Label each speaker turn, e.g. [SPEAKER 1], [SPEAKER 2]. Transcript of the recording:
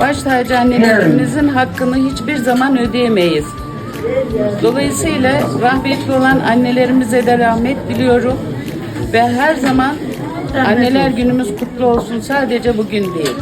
[SPEAKER 1] baş tacı annelerimizin hakkını hiçbir zaman ödeyemeyiz. Dolayısıyla rahmetli olan annelerimize de rahmet diliyorum ve her zaman anneler günümüz kutlu olsun sadece bugün değil.